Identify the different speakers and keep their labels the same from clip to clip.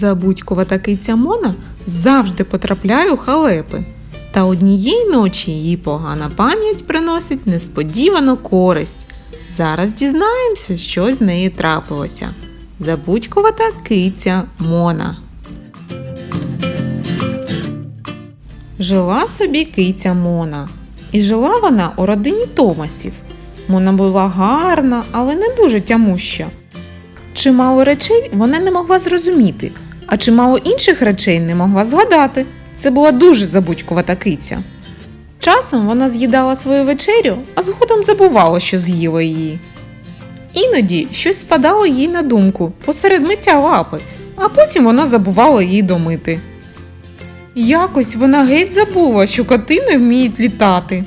Speaker 1: Забудькувата киця Мона завжди потрапляє у халепи. Та однієї ночі її погана пам'ять приносить несподівану користь. Зараз дізнаємося, що з нею трапилося. Забудькувата киця Мона. Жила собі киця Мона. І жила вона у родині Томасів. Мона була гарна, але не дуже тямуща. Чимало речей вона не могла зрозуміти, а чимало інших речей не могла згадати. Це була дуже забудькувата киця. Часом вона з'їдала свою вечерю, а згодом забувала, що з'їла її. Іноді щось спадало їй на думку посеред миття лапи, а потім вона забувала її домити. Якось вона геть забула, що коти не вміють літати.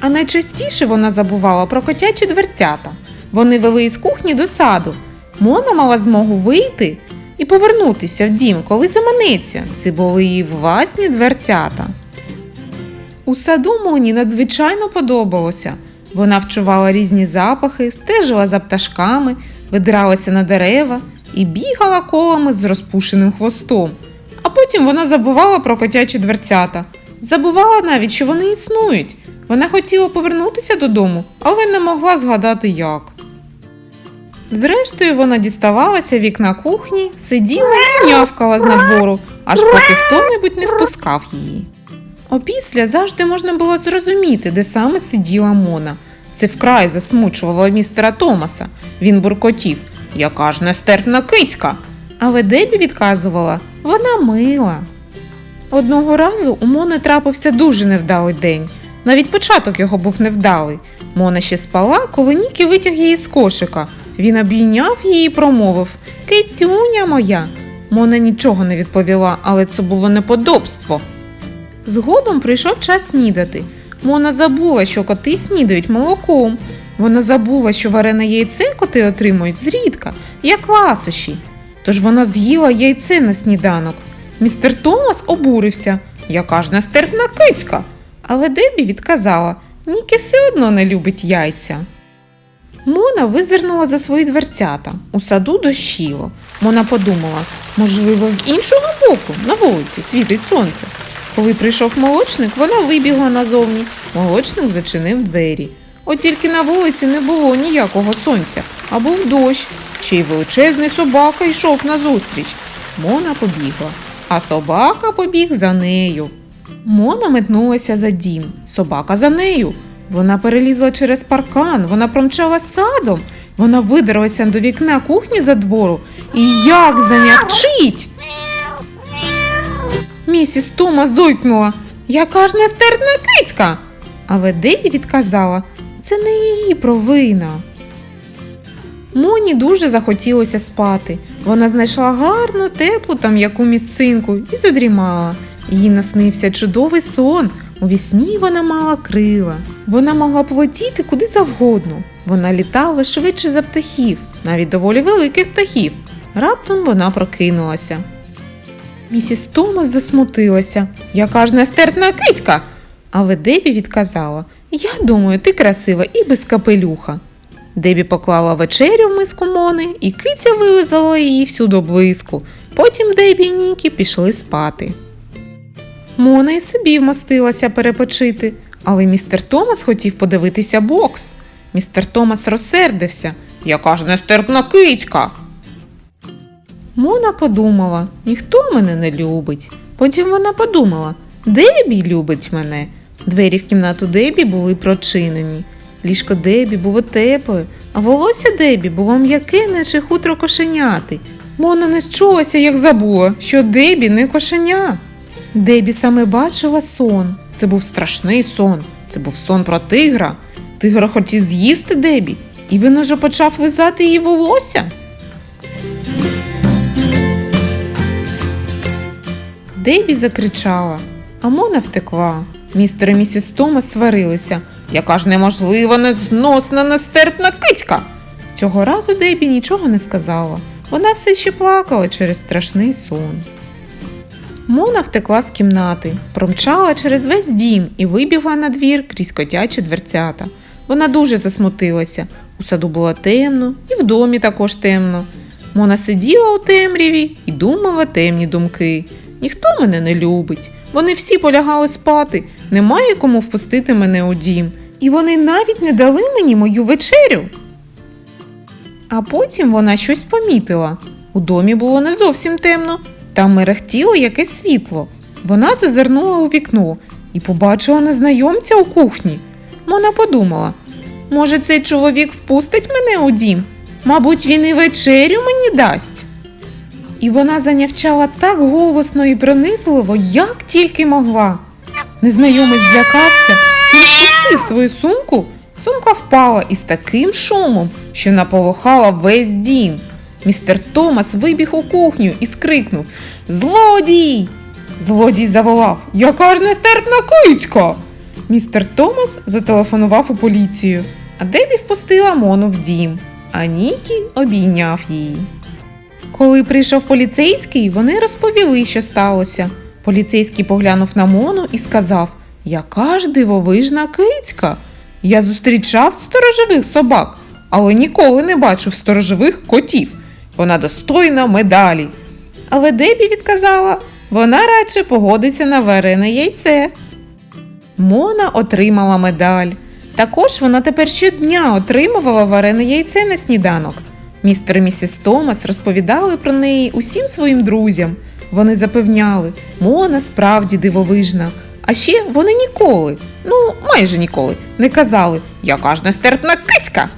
Speaker 1: А найчастіше вона забувала про котячі дверцята. Вони вели із кухні до саду. Мона мала змогу вийти і повернутися в дім, коли заманеться. Це були її власні дверцята. У саду Моні надзвичайно подобалося. Вона вчувала різні запахи, стежила за пташками, видиралася на дерева і бігала колами з розпушеним хвостом. А потім вона забувала про котячі дверцята. Забувала навіть, що вони існують. Вона хотіла повернутися додому, але не могла згадати як. Зрештою, вона діставалася вікна кухні, сиділа і нявкала з надвору, аж поки хто-небудь не впускав її. Опісля завжди можна було зрозуміти, де саме сиділа Мона. Це вкрай засмучувало містера Томаса. Він буркотів. Яка ж нестерпна кицька. Але Дебі відказувала, вона мила. Одного разу у Мони трапився дуже невдалий день. Навіть початок його був невдалий. Мона ще спала, коли Нікі витяг її з кошика. Він обійняв її і промовив Кицюня моя. Мона нічого не відповіла, але це було неподобство. Згодом прийшов час снідати. Мона забула, що коти снідають молоком. Вона забула, що варене яйце коти отримують зрідка, як ласощі. Тож вона з'їла яйце на сніданок. Містер Томас обурився. Яка ж нестерпна кицька. Але Дебі відказала, Нікі все одно не любить яйця. Мона визирнула за свої дверцята. У саду дощило. Мона подумала, можливо, з іншого боку, на вулиці світить сонце. Коли прийшов молочник, вона вибігла назовні. Молочник зачинив двері. От тільки на вулиці не було ніякого сонця, а був дощ. Ще й величезний собака йшов назустріч. Мона побігла, а собака побіг за нею. Мона метнулася за дім, собака за нею. Вона перелізла через паркан, вона промчала садом, вона видерлася до вікна кухні за двору і як зам'якчить. Місіс Тома зойкнула. Яка ж нестерпна кицька. Але Дебі відказала, це не її провина. Моні дуже захотілося спати. Вона знайшла гарну, теплу та м'яку місцинку і задрімала. Їй наснився чудовий сон. У вісні вона мала крила. Вона могла полетіти куди завгодно. Вона літала швидше за птахів, навіть доволі великих птахів. Раптом вона прокинулася. Місіс Томас засмутилася. Яка ж нестерпна кицька. Але Дебі відказала: Я думаю, ти красива і без капелюха. Дебі поклала вечерю в миску Мони, і киця вилизала її всю до блиску. Потім Дебі і Нікі пішли спати. Мона і собі вмостилася перепочити, але містер Томас хотів подивитися бокс. Містер Томас розсердився. Яка ж нестерпна кицька. Мона подумала, ніхто мене не любить. Потім вона подумала, Дебі любить мене. Двері в кімнату Дебі були прочинені. Ліжко Дебі було тепле, а волосся Дебі було м'яке, наче хутро кошеняти. Мона не щулася, як забула, що Дебі не кошеня. Дебі саме бачила сон. Це був страшний сон. Це був сон про тигра. Тигр хотів з'їсти Дебі, і він уже почав визати її волосся. Дебі закричала, а Мона втекла. Містер і місіс Томас сварилися. Яка ж неможлива, незносна, нестерпна кицька. Цього разу Дебі нічого не сказала. Вона все ще плакала через страшний сон. Мона втекла з кімнати, промчала через весь дім і вибігла на двір крізь котячі дверцята. Вона дуже засмутилася. У саду було темно, і в домі також темно. Мона сиділа у темряві і думала темні думки. Ніхто мене не любить. Вони всі полягали спати. Немає кому впустити мене у дім. І вони навіть не дали мені мою вечерю. А потім вона щось помітила. У домі було не зовсім темно, там мерехтіло якесь світло. Вона зазирнула у вікно і побачила незнайомця у кухні. Мона подумала: може, цей чоловік впустить мене у дім? Мабуть, він і вечерю мені дасть. І вона занявчала так голосно і пронизливо, як тільки могла. Незнайомець злякався і відпустив свою сумку. Сумка впала із таким шумом, що наполохала весь дім. Містер Томас вибіг у кухню і скрикнув Злодій! Злодій заволав Яка ж нестерпна кицька! Містер Томас зателефонував у поліцію, а Дебі впустила Мону в дім, а Нікі обійняв її. Коли прийшов поліцейський, вони розповіли, що сталося. Поліцейський поглянув на Мону і сказав: Яка ж дивовижна кицька! Я зустрічав сторожових собак, але ніколи не бачив сторожових котів. Вона достойна медалі. Але Дебі відказала, вона радше погодиться на варене яйце. Мона отримала медаль. Також вона тепер щодня отримувала варене яйце на сніданок. Містер і місіс Томас розповідали про неї усім своїм друзям. Вони запевняли, Мона справді дивовижна. А ще вони ніколи, ну майже ніколи, не казали, яка ж нестерпна кицька.